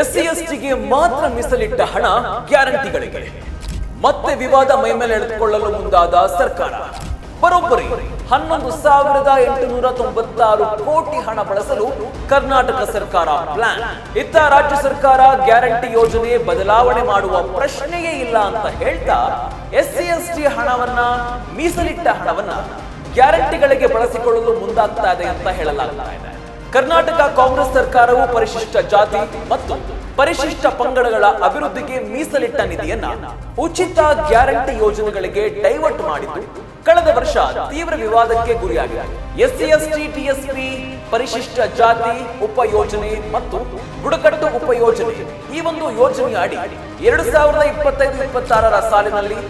SC ಎಸ್ಟಿಗೆ ಮಾತ್ರ ಮೀಸಲಿಟ್ಟ ಹಣ ಗ್ಯಾರಂಟಿಗಳಿಗೆ. ಮತ್ತೆ ವಿವಾದ ಮೈಮೇಲೆ ಎಳೆದುಕೊಳ್ಳಲು ಮುಂದಾದ ಸರ್ಕಾರ. ಬರೋಬ್ಬರಿ ಹನ್ನೊಂದು ಸಾವಿರದ ಎಂಟುನೂರ ತೊಂಬತ್ತಾರು ಕೋಟಿ ಹಣ ಬಳಸಲು ಕರ್ನಾಟಕ ಸರ್ಕಾರ ಪ್ಲಾನ್ ಇತ್ತ ರಾಜ್ಯ ಸರ್ಕಾರ ಗ್ಯಾರಂಟಿ ಯೋಜನೆ ಬದಲಾವಣೆ ಮಾಡುವ ಪ್ರಶ್ನೆಯೇ ಇಲ್ಲ ಅಂತ ಹೇಳ್ತಾ ಎಸ್ ಎಸ್ ಟಿ ಹಣವನ್ನ ಮೀಸಲಿಟ್ಟ ಹಣವನ್ನ ಗ್ಯಾರಂಟಿಗಳಿಗೆ ಬಳಸಿಕೊಳ್ಳಲು ಮುಂದಾಗ್ತಾ ಇದೆ ಅಂತ ಹೇಳಲಾಗ್ತಾ ಇದೆ. ಕರ್ನಾಟಕ ಕಾಂಗ್ರೆಸ್ ಸರ್ಕಾರವು ಪರಿಶಿಷ್ಟ ಜಾತಿ ಮತ್ತು ಪರಿಶಿಷ್ಟ ಪಂಗಡಗಳ ಅಭಿವೃದ್ಧಿಗೆ ಮೀಸಲಿಟ್ಟ ನಿಧಿಯನ್ನ ಉಚಿತ ಗ್ಯಾರಂಟಿ ಯೋಜನೆಗಳಿಗೆ ಡೈವರ್ಟ್ ಮಾಡಿದ್ದು ಕಳೆದ ವರ್ಷ ತೀವ್ರ ವಿವಾದಕ್ಕೆ ಗುರಿಯಾಗಿದೆ. ಎಸ್ಸಿ, ಎಸ್ಟಿ ಟಿಎಸ್ಪಿ ಪರಿಶಿಷ್ಟ ಜಾತಿ ಉಪಯೋಜನೆ ಮತ್ತು ಬುಡಕಟ್ಟು ಉಪಯೋಜನೆ ಈ ಒಂದು ಯೋಜನೆಯ ಅಡಿ ಎರಡು ಸಾವಿರದ ಇಪ್ಪತ್ತೈದು, ಇಪ್ಪತ್ತಾರರ ಸಾಲಿನಲ್ಲಿ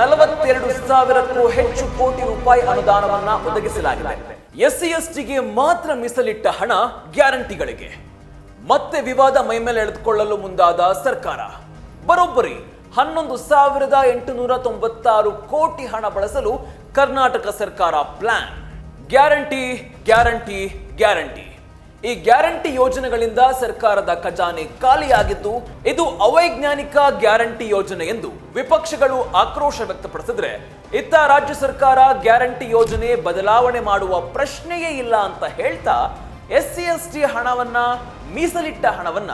ನಲವತ್ತೆರಡು ಸಾವಿರಕ್ಕೂ ಹೆಚ್ಚು ಕೋಟಿ ರೂಪಾಯಿ ಅನುದಾನವನ್ನ ಒದಗಿಸಲಾಗಿದೆ. ಎಸ್ಸಿ ಎಸ್ಟಿಗೆ ಮಾತ್ರ ಮೀಸಲಿಟ್ಟ ಹಣ ಗ್ಯಾರಂಟಿಗಳಿಗೆ. ಮತ್ತೆ ವಿವಾದ ಮೈಮೇಲೆ ಎಳೆದುಕೊಳ್ಳಲು ಮುಂದಾದ ಸರ್ಕಾರ. ಬರೋಬ್ಬರಿ ಹನ್ನೊಂದು ಸಾವಿರದ ಎಂಟುನೂರ ತೊಂಬತ್ತಾರು ಕೋಟಿ ಹಣ ಬಳಸಲು ಕರ್ನಾಟಕ ಸರ್ಕಾರ ಪ್ಲಾನ್. Guarantee guarantee guarantee. ಈ ಗ್ಯಾರಂಟಿ ಯೋಜನೆಗಳಿಂದ ಸರ್ಕಾರದ ಖಜಾನೆ ಖಾಲಿಯಾಗಿದ್ದು, ಇದು ಅವೈಜ್ಞಾನಿಕ ಗ್ಯಾರಂಟಿ ಯೋಜನೆ ಎಂದು ವಿಪಕ್ಷಗಳು ಆಕ್ರೋಶ ವ್ಯಕ್ತಪಡಿಸಿದ್ರೆ, ಇತ್ತ ರಾಜ್ಯ ಸರ್ಕಾರ ಗ್ಯಾರಂಟಿ ಯೋಜನೆ ಬದಲಾವಣೆ ಮಾಡುವ ಪ್ರಶ್ನೆಯೇ ಇಲ್ಲ ಅಂತ ಹೇಳ್ತಾ ಎಸ್ ಸಿ ಎಸ್ ಟಿ ಹಣವನ್ನ ಮೀಸಲಿಟ್ಟ ಹಣವನ್ನ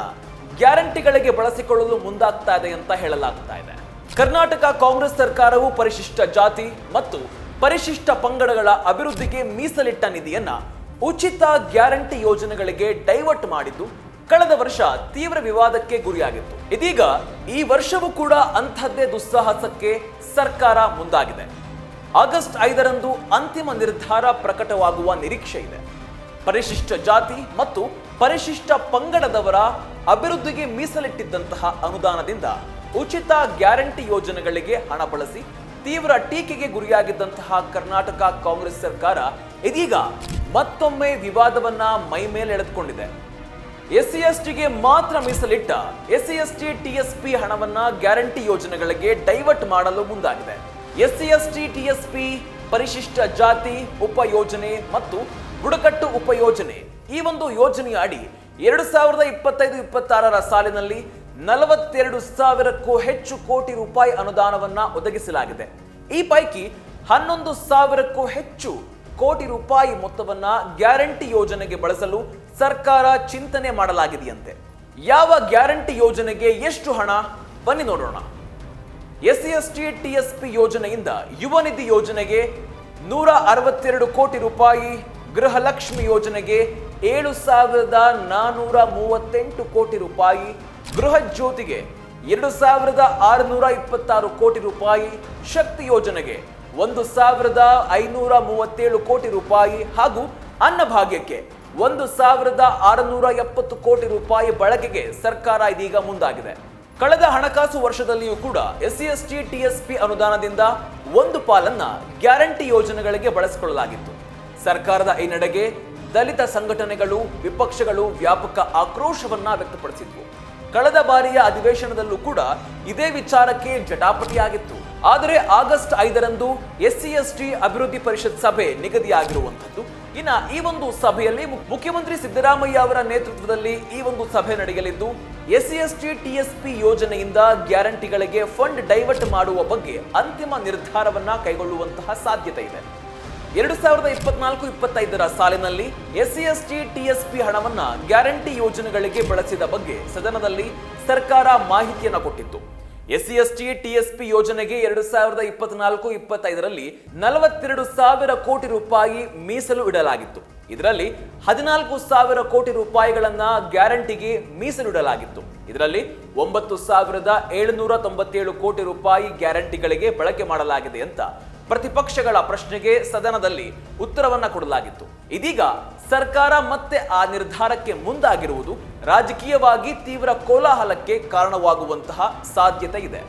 ಗ್ಯಾರಂಟಿಗಳಿಗೆ ಬಳಸಿಕೊಳ್ಳಲು ಮುಂದಾಗ್ತಾ ಇದೆ ಅಂತ ಹೇಳಲಾಗ್ತಾ ಇದೆ. ಕರ್ನಾಟಕ ಕಾಂಗ್ರೆಸ್ ಸರ್ಕಾರವು ಪರಿಶಿಷ್ಟ ಜಾತಿ ಮತ್ತು ಪರಿಶಿಷ್ಟ ಪಂಗಡಗಳ ಅಭಿವೃದ್ಧಿಗೆ ಮೀಸಲಿಟ್ಟ ನಿಧಿಯನ್ನ ಉಚಿತ ಗ್ಯಾರಂಟಿ ಯೋಜನೆಗಳಿಗೆ ಡೈವರ್ಟ್ ಮಾಡಿದ್ದು ಕಳೆದ ವರ್ಷ ತೀವ್ರ ವಿವಾದಕ್ಕೆ ಗುರಿಯಾಗಿತ್ತು. ಇದೀಗ ಈ ವರ್ಷವೂ ಕೂಡ ಅಂಥದ್ದೇ ದುಸ್ಸಾಹಸಕ್ಕೆ ಸರ್ಕಾರ ಮುಂದಾಗಿದೆ. ಆಗಸ್ಟ್ ಐದರಂದು ಅಂತಿಮ ನಿರ್ಧಾರ ಪ್ರಕಟವಾಗುವ ನಿರೀಕ್ಷೆ ಇದೆ. ಪರಿಶಿಷ್ಟ ಜಾತಿ ಮತ್ತು ಪರಿಶಿಷ್ಟ ಪಂಗಡದವರ ಅಭಿವೃದ್ಧಿಗೆ ಮೀಸಲಿಟ್ಟಿದ್ದಂತಹ ಅನುದಾನದಿಂದ ಉಚಿತ ಗ್ಯಾರಂಟಿ ಯೋಜನೆಗಳಿಗೆ ಹಣ ಬಳಸಿ ತೀವ್ರ ಟೀಕೆಗೆ ಗುರಿಯಾಗಿದ್ದಂತಹ ಕರ್ನಾಟಕ ಕಾಂಗ್ರೆಸ್ ಸರ್ಕಾರ ಇದೀಗ ಮತ್ತೊಮ್ಮೆ ವಿವಾದವನ್ನ ಮೈ ಮೇಲೆ ಎಳೆದುಕೊಂಡಿದೆ. ಎಸ್ಸಿ ಎಸ್ಟಿಗೆ ಮಾತ್ರ ಮೀಸಲಿಟ್ಟ S C S ST TSP ಹಣವನ್ನ ಗ್ಯಾರಂಟಿ ಯೋಜನೆಗಳಿಗೆ ಡೈವರ್ಟ್ ಮಾಡಲು ಮುಂದಾಗಿದೆ. S C S ST TSP, ಪರಿಶಿಷ್ಟ ಜಾತಿ, ಉಪಯೋಜನೆ ಮತ್ತು ಬುಡಕಟ್ಟು ಉಪಯೋಜನೆ ಈ ಒಂದು ಯೋಜನೆಯ ಅಡಿ ಎರಡು ಸಾವಿರದ ಇಪ್ಪತ್ತೈದು ಇಪ್ಪತ್ತಾರರ ಸಾಲಿನಲ್ಲಿ ನಲವತ್ತೆರಡು ಸಾವಿರಕ್ಕೂ ಹೆಚ್ಚು ಕೋಟಿ ರೂಪಾಯಿ ಅನುದಾನವನ್ನ ಒದಗಿಸಲಾಗಿದೆ. ಈ ಪೈಕಿ ಹನ್ನೊಂದು ಸಾವಿರಕ್ಕೂ ಹೆಚ್ಚು ಕೋಟಿ ರೂಪಾಯಿ ಮೊತ್ತವನ್ನ ಗ್ಯಾರಂಟಿ ಯೋಜನೆಗೆ ಬಳಸಲು ಸರ್ಕಾರ ಚಿಂತನೆ ಮಾಡಲಾಗಿದೆಯಂತೆ. ಯಾವ ಗ್ಯಾರಂಟಿ ಯೋಜನೆಗೆ ಎಷ್ಟು ಹಣ? ಬನ್ನಿ ನೋಡೋಣ. S S T T S P ಯೋಜನೆಯಿಂದ ಯುವ ನಿಧಿ ಯೋಜನೆಗೆ ನೂರ ಅರವತ್ತೆರಡು ಕೋಟಿ ರೂಪಾಯಿ ಗೃಹಲಕ್ಷ್ಮಿ ಯೋಜನೆಗೆ ಏಳು ಸಾವಿರದ ನಾನೂರ ಮೂವತ್ತೆಂಟು ಕೋಟಿ ರೂಪಾಯಿ, ಗೃಹ ಜ್ಯೋತಿಗೆ ಎರಡು ಸಾವಿರದ ಆರುನೂರ ಇಪ್ಪತ್ತಾರು ಕೋಟಿ ರೂಪಾಯಿ ಶಕ್ತಿ ಯೋಜನೆಗೆ ಒಂದು ಸಾವಿರದ ಐನೂರ ಮೂವತ್ತೇಳು ಕೋಟಿ ರೂಪಾಯಿ ಹಾಗೂ ಅನ್ನಭಾಗ್ಯಕ್ಕೆ ಒಂದು ಸಾವಿರದ ಆರುನೂರ ಎಪ್ಪತ್ತು ಕೋಟಿ ರೂಪಾಯಿ ಬಳಕೆಗೆ ಸರ್ಕಾರ ಇದೀಗ ಮುಂದಾಗಿದೆ. ಕಳೆದ ಹಣಕಾಸು ವರ್ಷದಲ್ಲಿಯೂ ಕೂಡ ಎಸ್ಸಿ ಎಸ್ಟಿ ಟಿಎಸ್ಪಿ ಅನುದಾನದಿಂದ ಒಂದು ಪಾಲನ್ನ ಗ್ಯಾರಂಟಿ ಯೋಜನೆಗಳಿಗೆ ಬಳಸಿಕೊಳ್ಳಲಾಗಿತ್ತು. ಸರ್ಕಾರದ ಈ ನಡೆಗೆ ದಲಿತ ಸಂಘಟನೆಗಳು, ವಿಪಕ್ಷಗಳು ವ್ಯಾಪಕ ಆಕ್ರೋಶವನ್ನ ವ್ಯಕ್ತಪಡಿಸಿದ್ವು. ಕಳೆದ ಬಾರಿಯ ಅಧಿವೇಶನದಲ್ಲೂ ಕೂಡ ಇದೇ ವಿಚಾರಕ್ಕೆ ಜಟಾಪಟಿಯಾಗಿತ್ತು. ಆದರೆ ಆಗಸ್ಟ್ ಐದರಂದು ಎಸ್ ಸಿ ಎಸ್ ಟಿ ಅಭಿವೃದ್ಧಿ ಪರಿಷತ್ ಸಭೆ ನಿಗದಿಯಾಗಿರುವಂಥದ್ದು. ಇನ್ನು ಈ ಒಂದು ಸಭೆಯಲ್ಲಿ ಮುಖ್ಯಮಂತ್ರಿ ಸಿದ್ದರಾಮಯ್ಯ ಅವರ ನೇತೃತ್ವದಲ್ಲಿ ಈ ಒಂದು ಸಭೆ ನಡೆಯಲಿದ್ದು S C S ST TSP ಯೋಜನೆಯಿಂದ ಗ್ಯಾರಂಟಿಗಳಿಗೆ ಫಂಡ್ ಡೈವರ್ಟ್ ಮಾಡುವ ಬಗ್ಗೆ ಅಂತಿಮ ನಿರ್ಧಾರವನ್ನ ಕೈಗೊಳ್ಳುವಂತಹ ಸಾಧ್ಯತೆ ಇದೆ. ಎರಡು ಸಾವಿರದ ಇಪ್ಪತ್ನಾಲ್ಕು ಇಪ್ಪತ್ತೈದರ ಸಾಲಿನಲ್ಲಿ S C S ST TSP ಹಣವನ್ನ ಗ್ಯಾರಂಟಿ ಯೋಜನೆಗಳಿಗೆ ಬಳಸಿದ ಬಗ್ಗೆ ಸದನದಲ್ಲಿ ಸರ್ಕಾರ ಮಾಹಿತಿಯನ್ನು ಕೊಟ್ಟಿತ್ತು. ಎಸ್ಸಿ ಎಸ್ ಪಿ ಯೋಜನೆಗೆ ಎರಡು ಸಾವಿರದ ಇಪ್ಪತ್ನಾಲ್ಕು, ಇಪ್ಪತ್ತೈದರಲ್ಲಿ ನಲವತ್ತೆರಡು ಸಾವಿರ ಕೋಟಿ ರೂಪಾಯಿ ಮೀಸಲು ಇಡಲಾಗಿತ್ತು. ಇದರಲ್ಲಿ ಹದಿನಾಲ್ಕು ಸಾವಿರ ಕೋಟಿ ರೂಪಾಯಿಗಳನ್ನ ಗ್ಯಾರಂಟಿಗೆ ಮೀಸಲಿಡಲಾಗಿತ್ತು ಇದರಲ್ಲಿ ಒಂಬತ್ತು ಸಾವಿರದ ಏಳುನೂರ ತೊಂಬತ್ತೇಳು ಕೋಟಿ ರೂಪಾಯಿ ಗ್ಯಾರಂಟಿಗಳಿಗೆ ಬಳಕೆ ಮಾಡಲಾಗಿದೆ ಅಂತ ಪ್ರತಿಪಕ್ಷಗಳ ಪ್ರಶ್ನೆಗೆ ಸದನದಲ್ಲಿ ಉತ್ತರವನ್ನ ಕೊಡಲಾಗಿತ್ತು. ಇದೀಗ ಸರ್ಕಾರ ಮತ್ತೆ ಆ ನಿರ್ಧಾರಕ್ಕೆ ಮುಂದಾಗಿರುವುದು ರಾಜಕೀಯವಾಗಿ ತೀವ್ರ ಕೋಲಾಹಲಕ್ಕೆ ಕಾರಣವಾಗುವಂತಹ ಸಾಧ್ಯತೆ ಇದೆ.